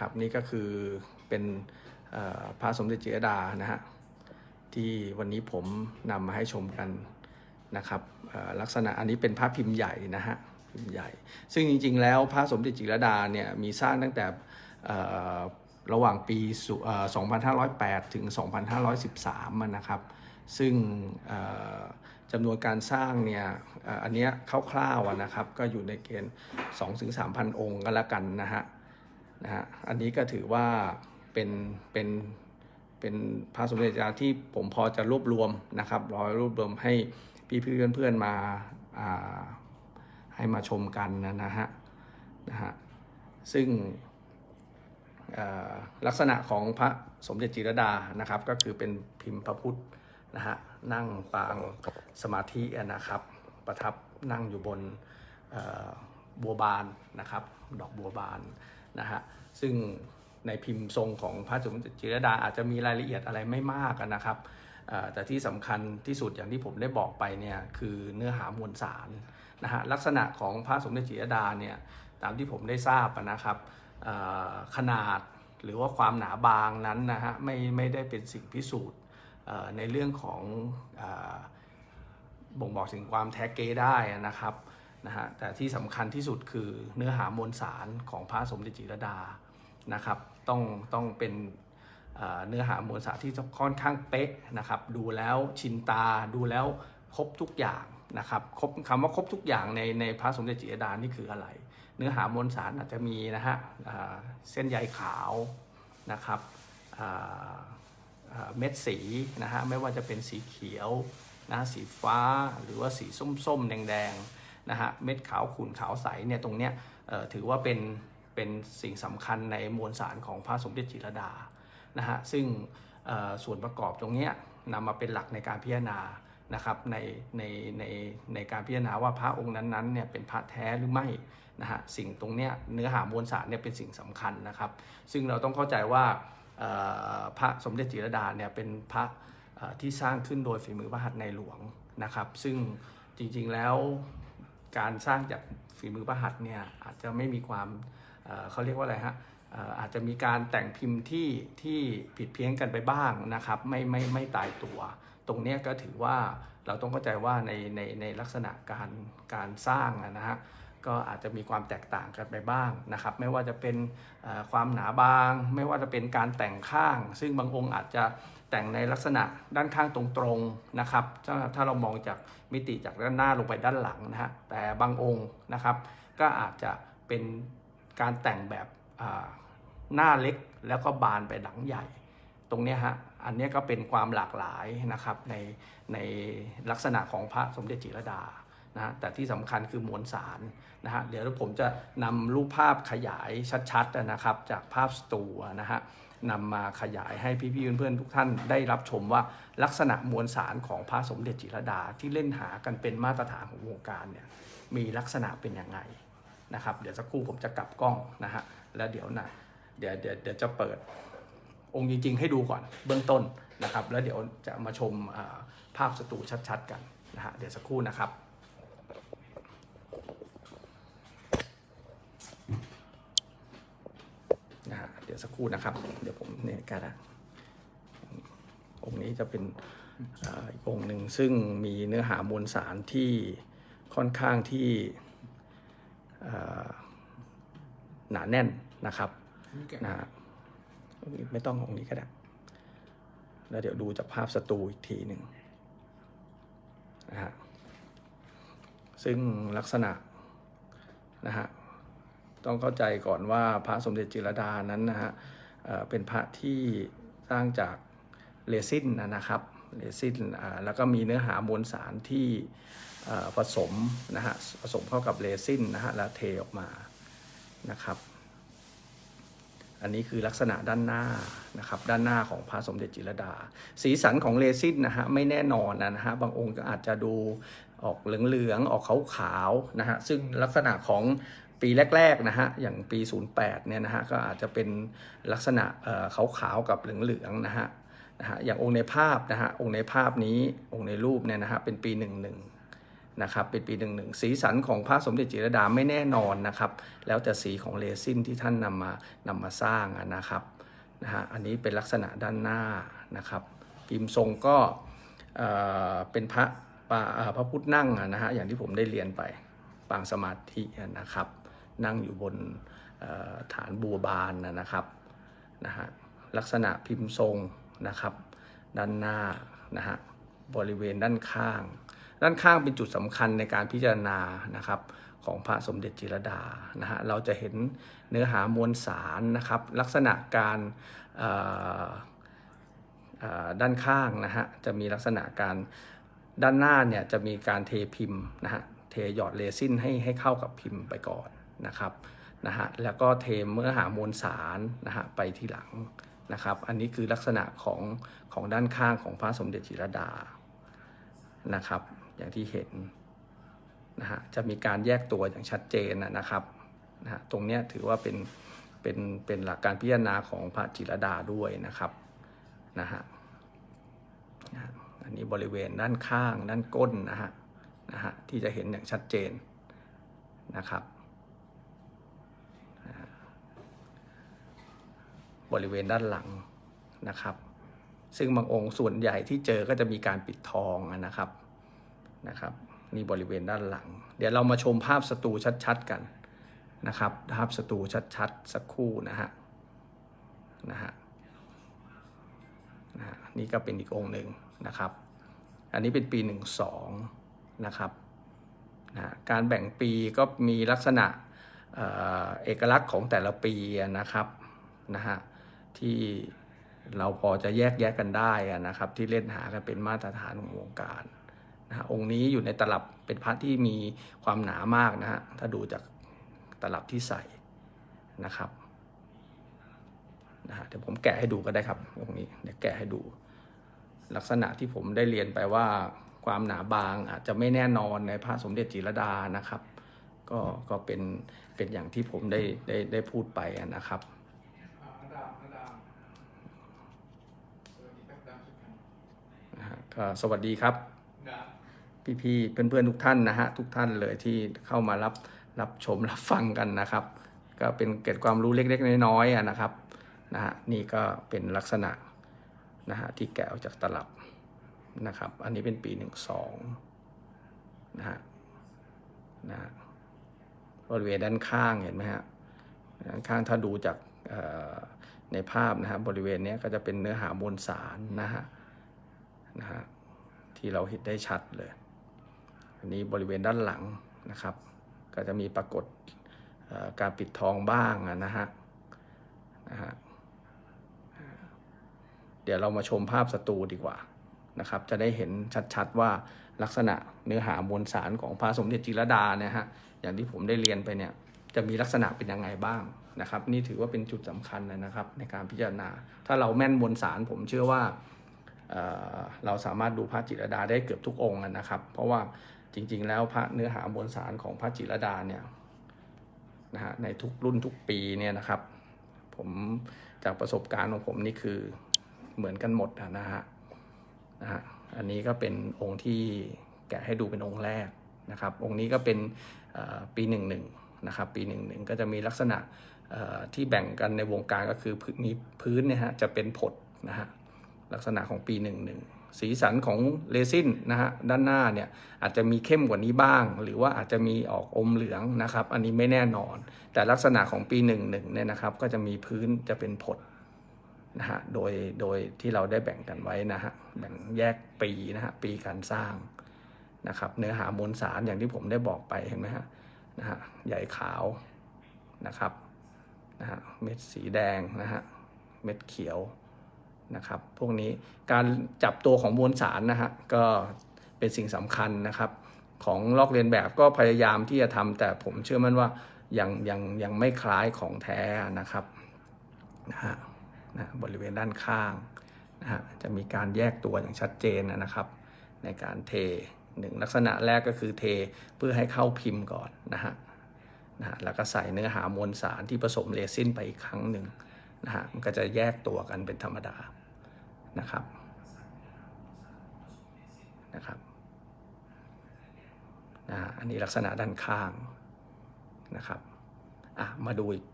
นะครับ นี่ก็คือเป็นพระสมเด็จจิรดานะฮะที่วันนี้ผมนำมาให้ชมกันนะครับลักษณะอันนี้เป็นพระพิมพ์ใหญ่นะฮะพิมพ์ใหญ่ ซึ่งจริงๆ แล้วพระสมเด็จจิรดาเนี่ยมีสร้างตั้งแต่ระหว่างปี 2508 ถึง 2513 นะครับ ซึ่งจำนวนการสร้างเนี่ยอันเนี้ยคร่าวๆนะครับ ก็อยู่ในเกณฑ์ 2-3,000 องค์ก็แล้วกันนะฮะ นะฮะอันนี้ก็ถือว่าเป็นเป็นเป็นพระสมเด็จจาที่ผมพอจะรวบรวมนะครับรอรวบรวมให้พี่ๆเพื่อนๆมาอ่าให้มาชมกันนะนะฮะนะฮะซึ่งลักษณะของพระสมเด็จจิรดานะครับก็คือเป็นพิมพ์พระพุทธนะฮะนั่งปางสมาธินะครับ ประทับนั่งอยู่บนบัวบานนะครับ ดอกบัวบาน นะฮะซึ่งในพิมพ์ทรงของพระสมเด็จจิรดาอาจจะมีรายละเอียดอะไรไม่มากนะครับแต่ที่สำคัญที่สุดอย่างที่ผมได้บอกไปเนี่ยคือเนื้อหามวลสารนะฮะลักษณะของพระสมเด็จจิรดาเนี่ยตามที่ผมได้ทราบนะครับขนาดหรือว่าความหนาบางนั้นนะฮะไม่ไม่ได้เป็นสิ่งพิสูจน์ในเรื่องของอบ่งบอกถึงความแท้เกได้นะครับ นะฮะแต่ที่สำคัญที่สุดคือเนื้อหามวลสารของพระสมเด็จจิรดานะครับ ต้องต้องเป็นเนื้อหามวลสารที่ค่อนข้างเป๊ะนะครับ ดูแล้วชินตาดูแล้วครบทุกอย่างนะครับครบคำว่าครบทุกอย่างในในพระสมเด็จจิรดานี่คืออะไร เนื้อหามวลสารอาจจะมีนะฮะเส้นใยขาวนะครับเม็ดสีนะฮะไม่ว่าจะเป็นสีเขียวนะสีฟ้าหรือว่าสีส้มๆ แดงๆ นะฮะเม็ดขาวขุ่นขาวใสเนี่ยตรงเนี้ยถือว่าเป็นเป็นสิ่งสำคัญในมวลสารของพระสมเด็จจิรดานะฮะซึ่งส่วนประกอบตรงเนี้ยนำมาเป็นหลักในการพิจารณานะครับในในในในการพิจารณาว่าพระองค์นั้นๆเนี่ยเป็นพระแท้หรือไม่นะฮะสิ่งตรงเนี้ยเนื้อหามวลสารเนี่ยเป็นสิ่งสำคัญนะครับ ซึ่งเราต้องเข้าใจว่าพระสมเด็จจิรดาเนี่ยเป็นพระที่สร้างขึ้นโดยฝีมือพระหัตถ์ในหลวงนะครับ ซึ่งจริงๆแล้ว การสร้างจากฝีมือประหัตเนี่ยอาจจะไม่มีความเเขาเรียกว่าอะไรฮะเอ่ออาจจะมีการแต่งพิมพ์ที่ที่ผิดเพี้ยนกันไปบ้างนะครับ ไม่ไม่ไม่ตายตัว ตรงนี้ก็ถือว่าเราต้องเข้าใจว่าในในในลักษณะการการสร้างนะฮะก็อาจจะมีความแตกต่างกันไปบ้างนะครับ ไม่ว่าจะเป็นความหนาบาง ไม่ว่าจะเป็นการแต่งข้าง ซึ่งบางองค์อาจจะแต่งในลักษณะด้านข้างตรงๆนะครับ ถ้าถ้าเรามองจากมิติจากด้านหน้าลงไปด้านหลังนะฮะแต่บางองค์นะครับ ก็อาจจะเป็นการแต่งแบบหน้าเล็กแล้วก็บานไปหลังใหญ่ ตรงนี้ฮะ อันนี้ก็เป็นความหลากหลายนะครับในในลักษณะของพระสมเด็จจิรดานะฮะแต่ที่สำคัญคือมวลสารนะฮะเดี๋ยวผมจะนำรูปภาพขยายชัดๆนะครับ จากภาพสตูนะฮะนำมาขยายให้พี่ๆเพื่อนๆทุกท่านได้รับชมว่าลักษณะมวลสารของพระสมเด็จจิรดาที่เล่นหากันเป็นมาตรฐานของวงการเนี่ยมีลักษณะเป็นยังไงนะครับ เดี๋ยวสักครู่ผมจะกลับกล้องนะฮะแล้วเดี๋ยวนะเดี๋ยวเดี๋ยวเดี๋ยวจะเปิด องค์จริง ๆ ให้ดูก่อนเบื้องต้นนะครับ แล้วเดี๋ยวจะมาชมภาพสตูชัด ๆ กันนะฮะเดี๋ยวสักครู่นะครับนะฮะเดี๋ยวสักครู่นะครับ เดี๋ยวผมเนี่ยกันนะองค์นี้จะเป็นอีกองหนึ่งซึ่งมีเนื้อหามวลสารที่ค่อนข้างที่หนาแน่นนะครับนะฮะ ไม่ต้ององค์นี้ก็ได้ แล้วเดี๋ยวดูจากภาพสตูอีกทีหนึ่งนะฮะซึ่งลักษณะนะฮะต้องเข้าใจก่อนว่าพระสมเด็จจิรดานั้นนะฮะเเป็นพระที่สร้างจากเรซินนะครับเรซินแล้วก็มีเนื้อหามวลสารที่ผสมนะฮะผสมเข้ากับเรซินนะฮะแล้วเทออกมานะครับ อันนี้คือลักษณะด้านหน้านะครับด้านหน้าของพระสมเด็จจิรดา สีสันของเรซินนะฮะไม่แน่นอนนะฮะบางองค์ก็อาจจะดูออกเหลืองๆออกขาวๆนะฮะซึ่งลักษณะของปีแรกๆนะฮะอย่างปี 08เนี่ยนะฮะก็อาจจะเป็นลักษณะเอ่อขาวๆกับเหลืองๆนะฮะนะฮะอย่างองค์ในภาพนะฮะองค์ในภาพนี้องค์ในรูปเนี่ยนะฮะเป็นปี 11 นะครับเป็นปีหนึ่งหนึ่งสีสันของพระสมเด็จจิรดาไม่แน่นอนนะครับ แล้วแต่สีของเรซินที่ท่านนำมานำมาสร้างนะครับนะฮะอันนี้เป็นลักษณะด้านหน้านะครับพิมพ์ทรงก็เป็นพระพระพุทธนั่งนะฮะอย่างที่ผมได้เรียนไปปางสมาธินะครับ นั่งอยู่บนฐานบัวบานนะครับนะฮะลักษณะพิมพ์ทรงนะครับ ด้านหน้านะฮะบริเวณด้านข้าง ด้านข้างเป็นจุดสำคัญในการพิจารณานะครับของพระสมเด็จจิรดานะฮะเราจะเห็นเนื้อหามวลสารนะครับลักษณะการด้านข้างนะฮะจะมีลักษณะการด้านหน้าเนี่ยจะมีการเทพิมพ์นะฮะเทหยอดเรซินให้ให้เข้ากับพิมพ์ไปก่อนนะครับนะฮะแล้วก็เทเมื่อหามวลสารนะฮะไปที่หลังนะครับ อันนี้คือลักษณะของของด้านข้างของพระสมเด็จจิรดานะครับ อย่างที่เห็นนะฮะจะมีการแยกตัวอย่างชัดเจนนะครับนะฮะตรงนี้ถือว่าเป็นเป็นเป็นหลักการพิจารณาของพระจิรดาด้วยนะครับนะฮะอันนี้บริเวณด้านข้างด้านก้นนะฮะนะฮะที่จะเห็นอย่างชัดเจนนะครับบริเวณด้านหลังนะครับ ซึ่งบางองค์ส่วนใหญ่ที่เจอก็จะมีการปิดทองนะครับ นะครับนี่บริเวณด้านหลัง เดี๋ยวเรามาชมภาพสตูชัดๆกันนะครับภาพสตูชัดๆสักครู่นะฮะนะฮะนะนี่ก็เป็นอีกองค์หนึ่งนะครับ อันนี้เป็นปี 12นะครับนะการแบ่งปีก็มีลักษณะเอเอกลักษณ์ของแต่ละปีนะครับนะฮะที่เราพอจะแยกแยะกันได้นะครับ ที่เล่นหากันเป็นมาตรฐานของวงการ นะฮะองค์นี้อยู่ในตลับเป็นพระที่มีความหนามากนะฮะถ้าดูจากตลับที่ใส่นะครับนะฮะเดี๋ยวผมแกะให้ดูก็ได้ครับองค์นี้เดี๋ยวแกะให้ดู ลักษณะที่ผมได้เรียนไปว่าความหนาบางอาจจะไม่แน่นอนในพระสมเด็จจิรดานะครับ ก็ก็เป็นเป็นอย่างที่ผมได้ได้ได้พูดไปนะครับสวัสดีครับดามสุขันะฮะก็สวัสดีครับ พี่ๆเพื่อนๆทุกท่านนะฮะทุกท่านเลยที่เข้ามารับรับชมรับฟังกันนะครับ ก็เป็นเกร็ดความรู้เล็กๆ น้อยๆอะนะครับนะฮะนี่ก็เป็นลักษณะนะฮะที่แกะออกจากตลับนะครับ อันนี้เป็นปีหนึ่งสองนะฮะนะฮะบริเวณด้านข้างเห็นไหมฮะด้านข้างถ้าดูจากในภาพนะฮะบริเวณนี้ก็จะเป็นเนื้อหามวลสารนะฮะนะฮะที่เราเห็นได้ชัดเลย อันนี้บริเวณด้านหลังนะครับ ก็จะมีปรากฏการปิดทองบ้างนะฮะนะฮะเดี๋ยวเรามาชมภาพสตูดีกว่านะครับ จะได้เห็นชัดๆว่าลักษณะเนื้อหามวลสารของพระสมเด็จจิรดาเนี่ยฮะอย่างที่ผมได้เรียนไปเนี่ยจะมีลักษณะเป็นยังไงบ้างนะครับ นี่ถือว่าเป็นจุดสำคัญเลยนะครับ ในการพิจารณา ถ้าเราแม่นมวลสารผมเชื่อว่าเเราสามารถดูพระจิรดาได้เกือบทุกองค์นะครับ เพราะว่า จริง ๆ แล้วพระเนื้อหามวลสารของพระจิรดาเนี่ยนะฮะในทุกรุ่นทุกปีเนี่ยนะครับผมจากประสบการณ์ของผมนี่คือเหมือนกันหมดนะฮะนะฮะอันนี้ก็เป็นองค์ที่แกะให้ดูเป็นองค์แรกนะครับ องค์นี้ก็เป็นปีหนึ่งหนึ่งนะครับ ปีหนึ่งหนึ่งก็จะมีลักษณะที่แบ่งกันในวงการก็คือมีพื้นเนี่ยฮะจะเป็นผดนะฮะลักษณะของปี11 สีสันของเรซินนะฮะด้านหน้าเนี่ยอาจจะมีเข้มกว่านี้บ้าง หรือว่าอาจจะมีออกอมเหลืองนะครับ อันนี้ไม่แน่นอน แต่ลักษณะของปี11เนี่ยนะครับก็จะมีพื้นจะเป็นผดนะฮะโดยโดยที่เราได้แบ่งกันไว้นะฮะแบ่งแยกปีนะฮะปีการสร้างนะครับเนื้อหามวลสารอย่างที่ผมได้บอกไปเห็นไหมฮะนะฮะใหญ่ขาวนะครับนะฮะเม็ดสีแดงนะฮะเม็ดเขียว นะครับพวกนี้การจับตัวของมวลสารนะฮะก็เป็นสิ่งสำคัญนะครับของลอกเลียนแบบก็พยายามที่จะทำแต่ผมเชื่อมั่นว่ายังยังยังไม่คล้ายของแท้นะครับนะฮะนะบริเวณด้านข้างนะฮะจะมีการแยกตัวอย่างชัดเจนนะครับ ในการเทหนึ่งลักษณะแรกก็คือเทเพื่อให้เข้าพิมพ์ก่อนนะฮะนะฮะแล้วก็ใส่เนื้อหามวลสารที่ผสมเรซินไปอีกครั้งหนึ่งนะฮะมันก็จะแยกตัวกันเป็นธรรมดา นะครับนะครับนะอันนี้ลักษณะด้านข้างนะครับอะมาดูอีก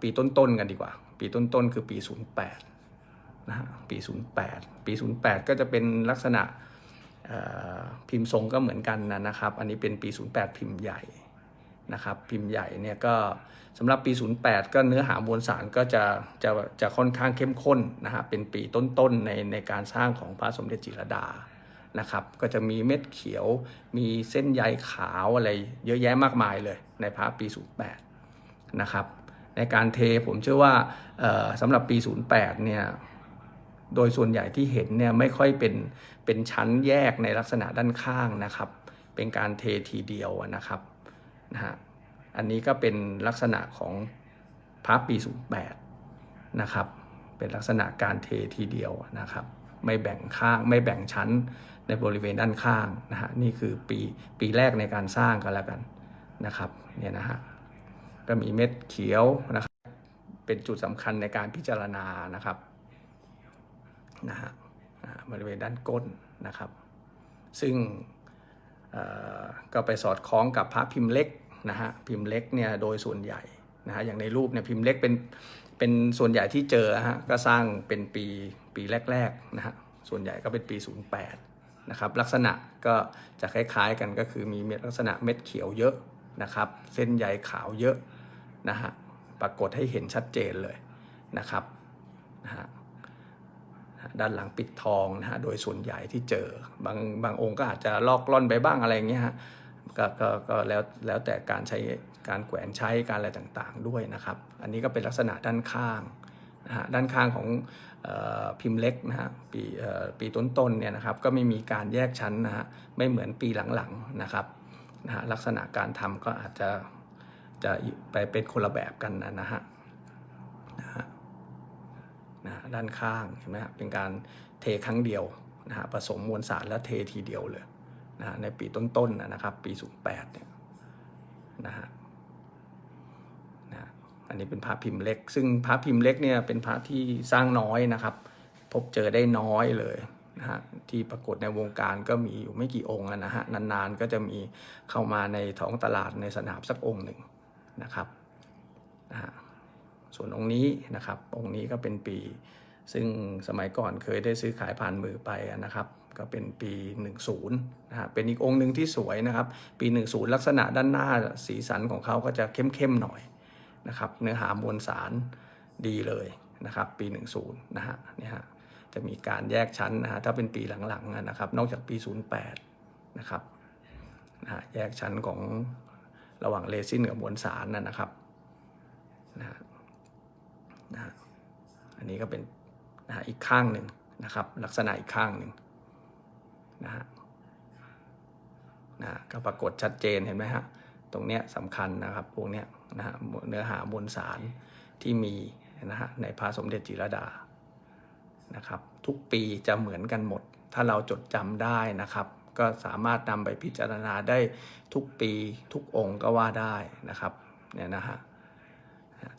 ปีต้นๆกันดีกว่า ปีต้นๆคือปี 08นะฮะปี 08 ปี 08 ก็จะเป็นลักษณะพิมพ์ทรงก็เหมือนกันนะนะครับ อันนี้เป็นปี 08 พิมพ์ใหญ่ นะครับพิมพ์ใหญ่เนี่ยก็สำหรับปี 08 ก็เนื้อหามวลสารก็จะจะจะค่อนข้างเข้มข้นนะฮะเป็นปีต้นๆในในการสร้างของพระสมเด็จจิรดานะครับก็จะมีเม็ดเขียวมีเส้นใยขาวอะไรเยอะแยะมากมายเลยในพระปี 08 นะครับในการเทผมเชื่อว่าสำหรับปี 08 เนี่ยโดยส่วนใหญ่ที่เห็นเนี่ยไม่ค่อยเป็นเป็นชั้นแยกในลักษณะด้านข้างนะครับ เป็นการเททีเดียวนะครับ นะฮะอันนี้ก็เป็นลักษณะของพระปี 08 นะครับ เป็นลักษณะการเททีเดียวนะครับ ไม่แบ่งข้างไม่แบ่งชั้นในบริเวณด้านข้างนะฮะนี่คือปีปีแรกในการสร้างกันแล้วกันนะครับเนี่ยนะฮะก็มีเม็ดเขียวนะครับเป็นจุดสำคัญในการพิจารณานะครับนะฮะบริเวณด้านก้นนะครับ ซึ่งก็ไปสอดคล้องกับพระพิมพ์เล็ก นะฮะพิมพ์เล็กเนี่ยโดยส่วนใหญ่นะฮะอย่างในรูปเนี่ยพิมพ์เล็กเป็นเป็นส่วนใหญ่ที่เจอฮะก็สร้างเป็นปีปีแรกๆนะฮะส่วนใหญ่ก็เป็นปี 08นะครับลักษณะก็จะคล้ายๆกันก็คือมีลักษณะเม็ดเขียวเยอะนะครับเส้นใยขาวเยอะนะฮะปรากฏให้เห็นชัดเจนเลยนะครับนะฮะด้านหลังปิดทองนะฮะโดยส่วนใหญ่ที่เจอบางบางองค์ก็อาจจะลอกล่อนไปบ้างอะไรเงี้ยฮะ ก็ก็ก็แล้วแล้วแต่การใช้การแขวนใช้การอะไรต่างๆด้วยนะครับ อันนี้ก็เป็นลักษณะด้านข้างนะฮะด้านข้างของออพิมพ์เล็กนะฮะปีปีต้นๆเนี่ยนะครับก็ไม่มีการแยกชั้นนะฮะไม่เหมือนปีหลังๆนะครับนะฮะลักษณะการทำก็อาจจะจะไปเป็นคนละแบบกันนะฮะนะฮะนะด้านข้างเห็นไหมฮะเป็นการเทครั้งเดียวนะฮะผสมมวลสารแล้วเททีเดียวเลย นะะในปีต้นๆนะนะครับปี 08เนี่ยนะฮะนะฮะอันนี้เป็นพระพิมพ์เล็ก ซึ่งพระพิมพ์เล็กเนี่ยเป็นพระที่สร้างน้อยนะครับ พบเจอได้น้อยเลยนะฮะที่ปรากฏในวงการก็มีอยู่ไม่กี่องค์นะฮะนานๆก็จะมีเข้ามาในท้องตลาดในสนามสักองค์หนึ่งนะครับนะฮะส่วนองค์นี้นะครับองค์นี้ก็เป็นปี ซึ่งสมัยก่อนเคยได้ซื้อขายผ่านมือไปนะครับ ก็เป็นปี 10นะฮะเป็นอีกองค์หนึ่งที่สวยนะครับ ปี 10 ลักษณะด้านหน้าสีสันของเขาก็จะเข้มๆหน่อยนะครับ เนื้อหามวลสารดีเลยนะครับ ปี 10นะฮะเนี่ยฮะจะมีการแยกชั้นนะฮะถ้าเป็นปีหลังๆนะครับ นอกจากปี 08นะครับนะฮะแยกชั้นของระหว่างเรซินกับมวลสารนะนะครับนะฮะนะฮะอันนี้ก็เป็น นะอีกข้างหนึ่งนะครับ ลักษณะอีกข้างหนึ่งนะฮะนะฮะก็ปรากฏชัดเจนเห็นไหมฮะตรงเนี้ยสำคัญนะครับพวกเนี้ยนะฮะเนื้อหามวลสารที่มีนะฮะในพระสมเด็จจิรดานะครับ ทุกปีจะเหมือนกันหมด ถ้าเราจดจำได้นะครับ ก็สามารถนำไปพิจารณาได้ทุกปีทุกองค์ก็ว่าได้นะครับเนี่ยนะฮะ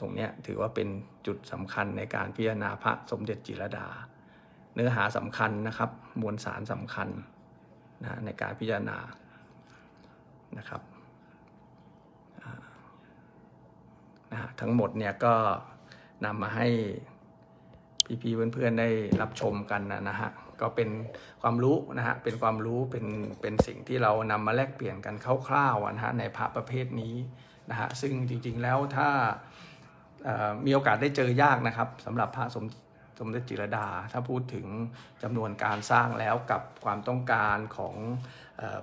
ตรงนี้ถือว่าเป็นจุดสำคัญในการพิจารณาพระสมเด็จจิรดา เนื้อหาสำคัญนะครับมวลสารสำคัญนะในการพิจารณานะครับนะทั้งหมดเนี่ยก็นำมาให้พี่ๆเพื่อนๆได้รับชมกันนะนะฮะก็เป็นความรู้นะฮะเป็นความรู้เป็นเป็นสิ่งที่เรานำมาแลกเปลี่ยนกันคร่าวๆนะฮะในพระประเภทนี้นะฮะซึ่งจริงๆแล้วถ้า มีโอกาสได้เจอยากนะครับสำหรับพระสมสมเด็จจิรดา ถ้าพูดถึงจำนวนการสร้างแล้วกับความต้องการของ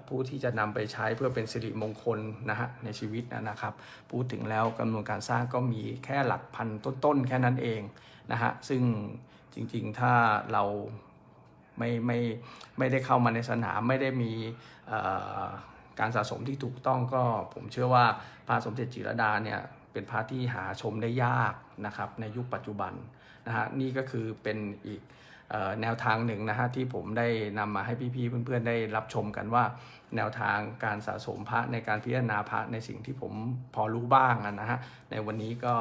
ผู้ที่จะนำไปใช้เพื่อเป็นสิริมงคลนะฮะในชีวิตนะครับ พูดถึงแล้วจำนวนการสร้างก็มีแค่หลักพันต้นๆ แค่นั้นเองนะฮะซึ่งจริงๆถ้าเราไม่ไม่ไม่ได้เข้ามาในสนามไม่ได้มีการสะสมที่ถูกต้องก็ผมเชื่อว่าพระสมเด็จจิรดาเนี่ย เป็นพระที่หาชมได้ยากนะครับในยุคปัจจุบันนะฮะนี่ก็คือเป็นอีกแนวทางหนึ่งนะฮะที่ผมได้นำมาให้พี่ๆเพื่อนๆได้รับชมกันว่า แนวทางการสะสมพระในการพิจารณาพระในสิ่งที่ผมพอรู้บ้างนะฮะในวันนี้ก็